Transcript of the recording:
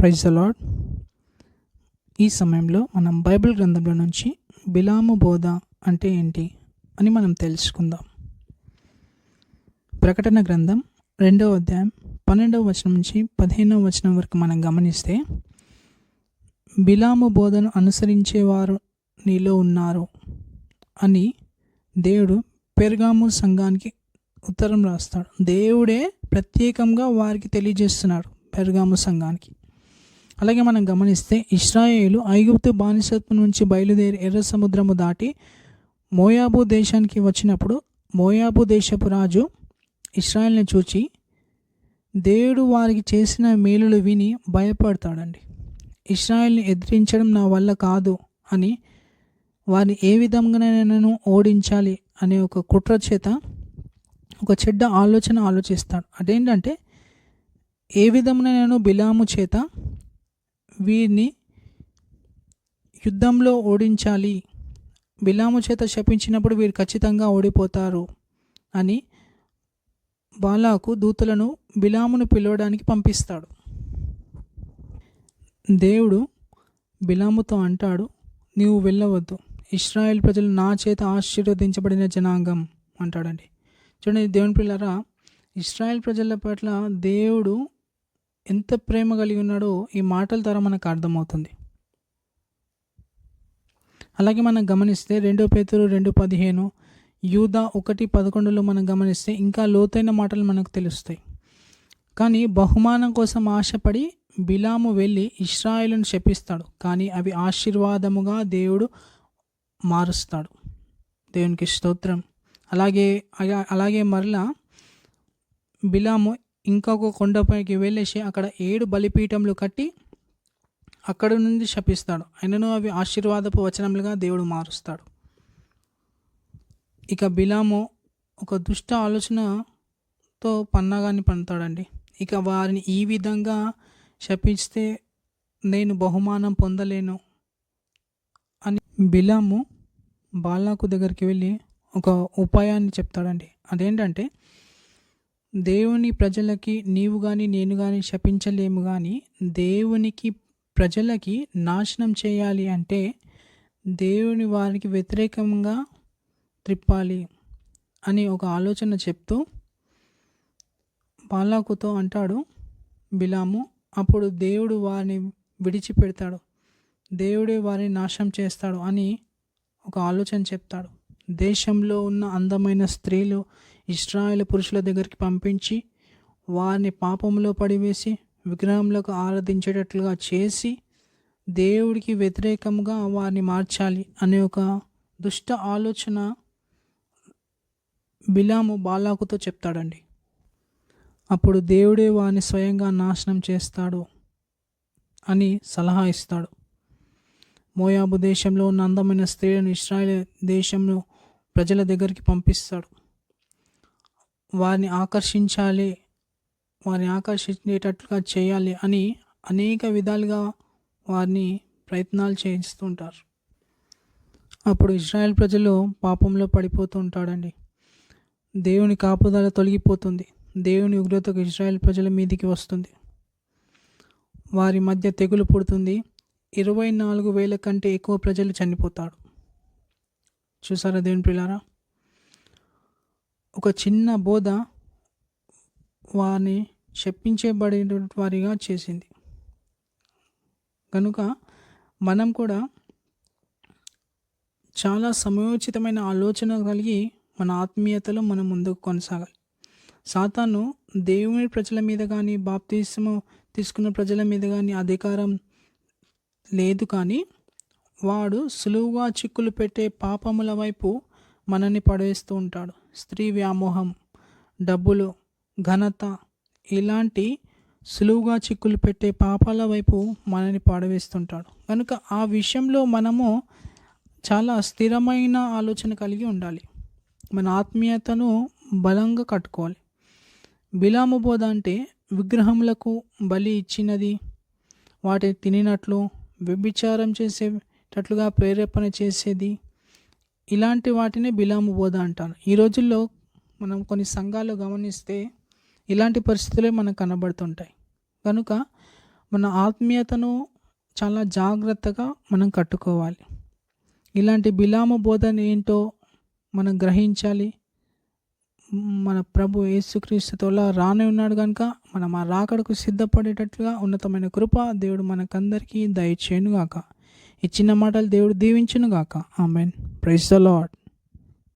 Praise అలాడ్ ఈ సమయంలో మనం బైబిల్ గ్రంథంలో నుంచి బిలాము బోధ అంటే ఏంటి అని మనం తెలుసుకుందాం. ప్రకటన గ్రంథం రెండవ అధ్యాయం పన్నెండవ వచనం నుంచి పదిహేనవ వచనం వరకు మనం గమనిస్తే బిలాము బోధను అనుసరించేవారు నీలో ఉన్నారు అని దేవుడు పెరుగాము సంఘానికి ఉత్తరం రాస్తాడు. దేవుడే ప్రత్యేకంగా వారికి తెలియజేస్తున్నాడు పెరుగాము సంఘానికి. అలాగే మనం గమనిస్తే ఇస్రాయేలు ఐగుప్తు బానిసత్వం నుంచి బయలుదేరి ఎర్ర సముద్రము దాటి మోయాబు దేశానికి వచ్చినప్పుడు మోయాబు దేశపు రాజు ఇస్రాయల్ని చూచి దేవుడు వారికి చేసిన మేలులు విని భయపడతాడండి. ఇస్రాయల్ని ఎదిరించడం నా వల్ల కాదు అని వారిని ఏ విధంగానైనా ఓడించాలి అనే ఒక కుట్ర చేత ఒక చెడ్డ ఆలోచన ఆలోచిస్తాడు. అదేంటంటే ఏ విధమున బిలాము చేత వీరిని యుద్ధంలో ఓడించాలి. బిలాము చేత శపించినప్పుడు వీరు ఖచ్చితంగా ఓడిపోతారు అని బాలాకు దూతలను బిలామును పిలవడానికి పంపిస్తాడు. దేవుడు బిలాముతో అంటాడు నీవు వెళ్ళవద్దు. ఇస్రాయేల్ ప్రజలు నా చేత ఆశీర్వదించబడిన జనాంగం అంటాడండి. చూడండి దేవుని పిల్లరా ఇస్రాయేల్ ప్రజల పట్ల దేవుడు ఎంత ప్రేమ కలిగి ఉన్నాడో ఈ మాటల ద్వారా మనకు అర్థమవుతుంది. అలాగే మనం గమనిస్తే రెండో పేతురు రెండు పదిహేను యూదా ఒకటి పదకొండులో మనం గమనిస్తే ఇంకా లోతైన మాటలు మనకు తెలుస్తాయి. కానీ బహుమానం కోసం ఆశపడి బిలాము వెళ్ళి ఇస్రాయిలను శపిస్తాడు. కానీ అవి ఆశీర్వాదముగా దేవుడు మారుస్తాడు. దేవునికి స్తోత్రం. అలాగే అలాగే మరలా బిలాము ఇంకొక కొండపైకి వెళ్ళేసి అక్కడ ఏడు బలిపీఠములు కట్టి అక్కడ నుండి శపిస్తాడు. అయినను అవి ఆశీర్వాదపు వచనములుగా దేవుడు మారుస్తాడు. ఇక బిలాము ఒక దుష్ట ఆలోచనతో పన్నాగాన్ని పండుతాడండి. ఇక వారిని ఈ విధంగా శపిస్తే నేను బహుమానం పొందలేను అని బిలాము బాలాకు దగ్గరికి వెళ్ళి ఒక ఉపాయాన్ని చెప్తాడండి. అదేంటంటే దేవుని ప్రజలకి నీవు కానీ నేను కానీ శపించలేము కానీ దేవునికి ప్రజలకి నాశనం చేయాలి అంటే దేవుని వారికి వ్యతిరేకంగా త్రిప్పాలి అని ఒక ఆలోచన చెప్తూ బాలాకుతో అంటాడు బిలాము అప్పుడు దేవుడు వారిని విడిచిపెడతాడు. దేవుడే వారిని నాశనం చేస్తాడు అని ఒక ఆలోచన చెప్తాడు. దేశంలో ఉన్న అందమైన స్త్రీలు ఇస్రాయేల్ పురుషుల దగ్గరికి పంపించి వారిని పాపంలో పడివేసి విగ్రహంలోకి ఆరాధించేటట్లుగా చేసి దేవుడికి వ్యతిరేకంగా వారిని మార్చాలి అనే ఒక దుష్ట ఆలోచన బిలాము బాలాకుతో చెప్తాడండి. అప్పుడు దేవుడే వారిని స్వయంగా నాశనం చేస్తాడు అని సలహా ఇస్తాడు. మోయాబు దేశంలో ఉన్న అందమైన స్త్రీలను ఇస్రాయల్ దేశంలో ప్రజల దగ్గరికి పంపిస్తాడు. వారిని ఆకర్షించాలి వారిని ఆకర్షించేటట్లుగా చేయాలి అని అనేక విధాలుగా వారిని ప్రయత్నాలు చేయిస్తుంటారు. అప్పుడు ఇజ్రాయెల్ ప్రజలు పాపంలో పడిపోతూ ఉంటాడండి. దేవుని కాపుదల తొలగిపోతుంది. దేవుని ఉగ్రతకు ఇజ్రాయెల్ ప్రజల మీదికి వస్తుంది. వారి మధ్య తెగులు పుడుతుంది. ఇరవై నాలుగు వేల కంటే ఎక్కువ ప్రజలు చనిపోతాడు చూసారా దేవుని పిల్లారా ఒక చిన్న బోధ వారిని చెప్పించబడిన వారిగా చేసింది. కనుక మనం కూడా చాలా సమయోచితమైన ఆలోచన కలిగి మన ఆత్మీయతలో మనం ముందుకు కొనసాగాలి. సాతాను దేవుని ప్రజల మీద కానీ బాప్తీసము తీసుకున్న ప్రజల మీద కానీ అధికారం లేదు కానీ వాడు సులువుగా చిక్కులు పెట్టే పాపముల వైపు మనల్ని పడవేస్తూ ఉంటాడు. స్త్రీ వ్యామోహం డబ్బులు ఘనత ఇలాంటి సులువుగా చిక్కులు పెట్టే పాపాల వైపు మనల్ని పడవేస్తుంటాడు. కనుక ఆ విషయంలో మనము చాలా స్థిరమైన ఆలోచన కలిగి ఉండాలి. మన ఆత్మీయతను బలంగా కట్టుకోవాలి. బిలాము బోధ అంటే విగ్రహములకు బలి ఇచ్చినది వాటిని తినినట్లు వ్యభిచారం చేసే చేసేటట్లుగా ప్రేరేపణ చేసేది? ఇలాంటి వాటినే బిలాము బోధ అంటారు. ఈ రోజుల్లో మనం కొన్ని సంఘాలు గమనిస్తే ఇలాంటి పరిస్థితులే మనకు కనబడుతుంటాయి. కనుక మన ఆత్మీయతను చాలా జాగ్రత్తగా మనం కట్టుకోవాలి. ఇలాంటి బిలాము బోధన ఏంటో మనం గ్రహించాలి. మన ప్రభు యేసుక్రీస్తుతోలా రానే ఉన్నాడు కనుక మనం ఆ రాకడకు సిద్ధపడేటట్లుగా ఉన్నతమైన కృప దేవుడు మనకందరికీ దయచేయునుగాక. ఈ చిన్న మాటలు దేవుడు దీవించునుగాక. Amen praise the lord